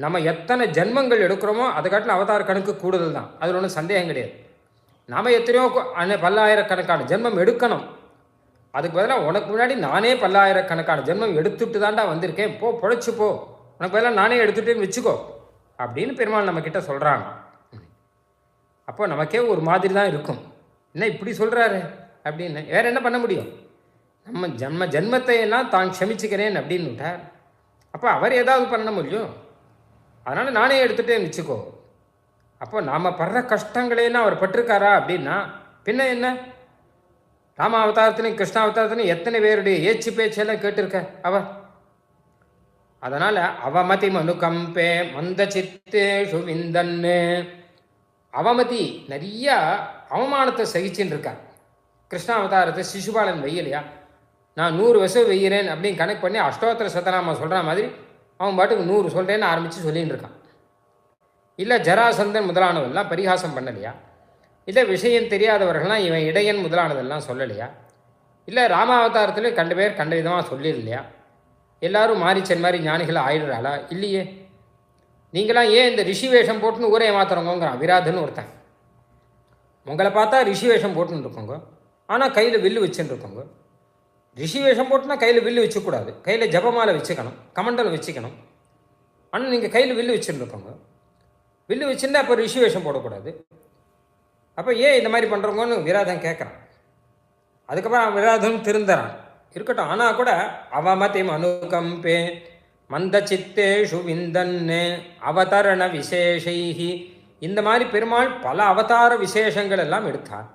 நம்ம எத்தனை ஜென்மங்கள் எடுக்கிறோமோ அதை காட்டின அவதார கணக்கு கூடுதல் தான் அதில் ஒன்றும் சந்தேகம் கிடையாது. நாம் எத்தனையோ அன்ன- பல்லாயிரக்கணக்கான ஜென்மம் எடுக்கணும். அதுக்கு பதிலாக உனக்கு முன்னாடி நானே பல்லாயிரக்கணக்கான ஜென்மம் எடுத்துட்டு தான்டா வந்திருக்கேன். போ பொழைச்சி போ. உனக்கு பதிலாக நானே எடுத்துட்டேன்னு வச்சுக்கோ. அப்படின்னு பெருமாள் நம்மக்கிட்ட சொல்கிறாங்க அப்போ நமக்கே ஒரு மாதிரி தான் இருக்கும். என்ன இப்படி சொல்கிறாரு அப்படின்னு வேற என்ன பண்ண முடியும்? நம்ம ஜன்ம ஜென்மத்தை எல்லாம் தான் க்ஷமிச்சுக்கிறேன் அப்படின்னு விட்டார். அப்போ அவர் ஏதாவது பண்ண முடியும்? அதனால் நானே எடுத்துகிட்டேன்னு வச்சுக்கோ. அப்போ நாம் படுற கஷ்டங்களேன்னு அவர் பட்டிருக்காரா அப்படின்னா பின்ன என்ன? ராம அவதாரத்திலையும் கிருஷ்ண அவதாரத்திலையும் எத்தனை பேருடைய ஏச்சு பேச்செல்லாம் கேட்டிருக்க அவ? அதனால் அவமதி மனுகம்பே மந்த சித்தேஷு விந்தன்னு அவமதி நிறைய அவமானத்தை சகிச்சுன்னு இருக்கார். கிருஷ்ண அவதாரத்தை சிசுபாலன் வெய்யலையா? நான் நூறு வருஷம் வெய்கிறேன் அப்படின்னு கணக்கு பண்ணி அஷ்டோத்திர சதநாம சொல்கிற மாதிரி அவன் பாட்டுக்கு நூறு சொல்கிறேன்னு ஆரம்பித்து சொல்லின்னு இருக்கான். இல்லை ஜராசந்தன் முதலானவெல்லாம் பரிகாசம் பண்ணலையா? இல்லை விஷயம் தெரியாதவர்கள்லாம் இவன் இடையன் முதலானதெல்லாம் சொல்லலையா? இல்லை ராமாவதாரத்திலே கண்ட பேர் கண்ட விதமாக சொல்லிடலையா? எல்லாரும் மாறிச்சன் மாதிரி ஞானிகள் ஆயிடுறாளா? இல்லையே. நீங்களாம் ஏன் இந்த ரிஷி வேஷம் போட்டுன்னு ஊரே மாத்துறவங்கிறான் விராதன்னு ஒருத்தன். உங்களை பார்த்தா ரிஷி வேஷம் போட்டுன்னு இருக்கோங்க. ஆனால் கையில் வில்லு வச்சுன்னு இருக்கோங்க. ரிஷி வேஷம் போட்டுனா கையில் வில்லு வச்சுக்கூடாது. கையில் ஜபமாலை வச்சுக்கணும். கமண்டலம் வச்சுக்கணும். ஆனால் நீங்கள் கையில் வில்லு வச்சுருந்துருப்பாங்க வில்லு வச்சுருந்தா அப்போ ரிஷி வேஷம் போடக்கூடாது. அப்போ ஏன் இந்த மாதிரி பண்ணுறவங்கன்னு விராதம் கேட்குறான் அதுக்கப்புறம் அவன் திருந்துறான். இருக்கட்டும். ஆனால் கூட அவமதி அனுகம்பே மந்த சித்தேஷு விந்தன்னு அவதரண விசேஷைஹி. இந்த மாதிரி பெருமாள் பல அவதார விசேஷங்கள் எல்லாம் எடுத்தான்.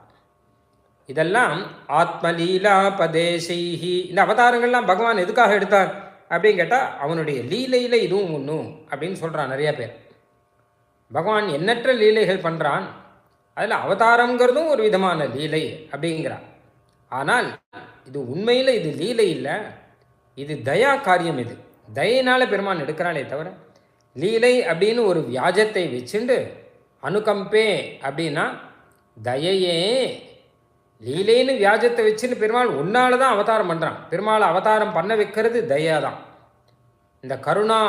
இதெல்லாம் ஆத்மலீலா பதேசைஹி இந்த அவதாரங்கள்லாம் பகவான் எதுக்காக எடுத்தார்? அப்படின்னு கேட்டால் அவனுடைய லீலையில் இதுவும் ஒன்றும் அப்படின்னு சொல்கிறான் நிறைய பேர். பகவான் எண்ணற்ற லீலைகள் பண்ணுறான் அதில் அவதாரங்கிறதும் ஒரு விதமான லீலை அப்படிங்கிறான். ஆனால் இது உண்மையில் இது லீலை இல்லை. இது தயா காரியம் இது. தயினால் பெருமான் எடுக்கிறானே தவிர லீலை அப்படின்னு ஒரு வியாஜத்தை வச்சுண்டு அனுகம்பே அப்படின்னா தயையே லீலைன்னு வியாஜத்தை வச்சுன்னு பெருமாள் உன்னால தான் அவதாரம் பண்ணுறான் பெருமாள் அவதாரம் பண்ண வைக்கிறது தயா தான் இந்த கருணா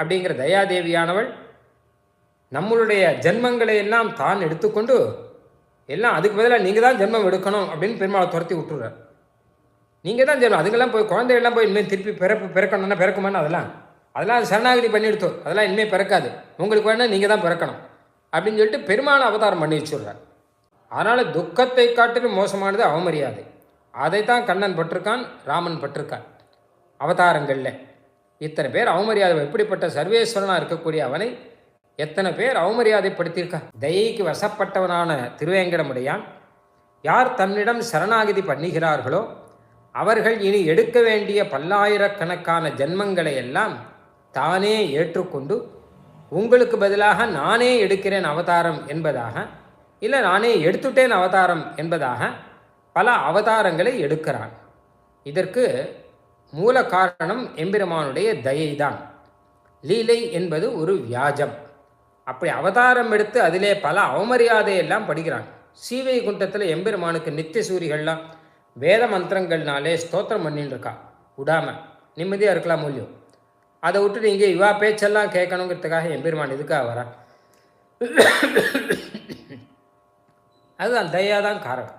அப்படிங்கிற தயாதேவியானவள் நம்மளுடைய ஜென்மங்களை எல்லாம் தான் எடுத்துக்கொண்டு எல்லாம் அதுக்கு பதிலாக நீங்கள் தான் ஜென்மம் எடுக்கணும் அப்படின்னு பெருமாளை துரத்தி விட்டுறார். நீங்கள் தான் ஜென்மம். அதுக்கெல்லாம் போய் குழந்தைகள்லாம் போய் இனிமேல் திருப்பி பிறப்பு பிறக்கணும்னா பிறக்குமான்னு அதெல்லாம் அதெல்லாம் அது சரணாகதி பண்ணிடுத்தோம். அதெல்லாம் இனிமேல் பிறக்காது. உங்களுக்கு வேணால் நீங்கள் தான் பிறக்கணும் அப்படின்னு சொல்லிட்டு பெருமாளை அவதாரம் பண்ணி வச்சுடுறார். அதனால் துக்கத்தை காட்டிலும் மோசமானது அவமரியாதை. அதைத்தான் கண்ணன் பட்டிருக்கான் ராமன் பட்டிருக்கான். அவதாரங்களில். இத்தனை பேர் அவமரியாதை எப்படிப்பட்ட சர்வேஸ்வரனாக இருக்கக்கூடிய அவனை எத்தனை பேர் அவமரியாதைப்படுத்தியிருக்கா? தயைக்கு வசப்பட்டவனான திருவேங்கடமுடையான். யார் தன்னிடம் சரணாகதி பண்ணுகிறார்களோ அவர்கள் இனி எடுக்க வேண்டிய பல்லாயிரக்கணக்கான ஜென்மங்களை எல்லாம் தானே ஏற்றுக்கொண்டு உங்களுக்கு பதிலாக நானே எடுக்கிறேன் அவதாரம் என்பதாக இல்லை நானே எடுத்துட்டேன் அவதாரம் என்பதாக பல அவதாரங்களை எடுக்கிறான். இதற்கு மூல காரணம் எம்பெருமானுடைய தயைதான். லீலை என்பது ஒரு வியாஜம். அப்படி அவதாரம் எடுத்து அதிலே பல அவமரியாதையெல்லாம் படிக்கிறான் சீவை குண்டத்தில் எம்பெருமானுக்கு நித்திய சூரிகள்லாம் வேத மந்திரங்கள்னாலே ஸ்தோத்திரம் பண்ணின்னு இருக்கா விடாம நிம்மதியாக இருக்கலாம் மூலியம் அதை விட்டுட்டு இங்கே இவா பேச்செல்லாம் கேட்கணுங்கிறதுக்காக எம்பெருமான் இதுக்காக வரான்? அதுதான் தயா தான் காரணம்.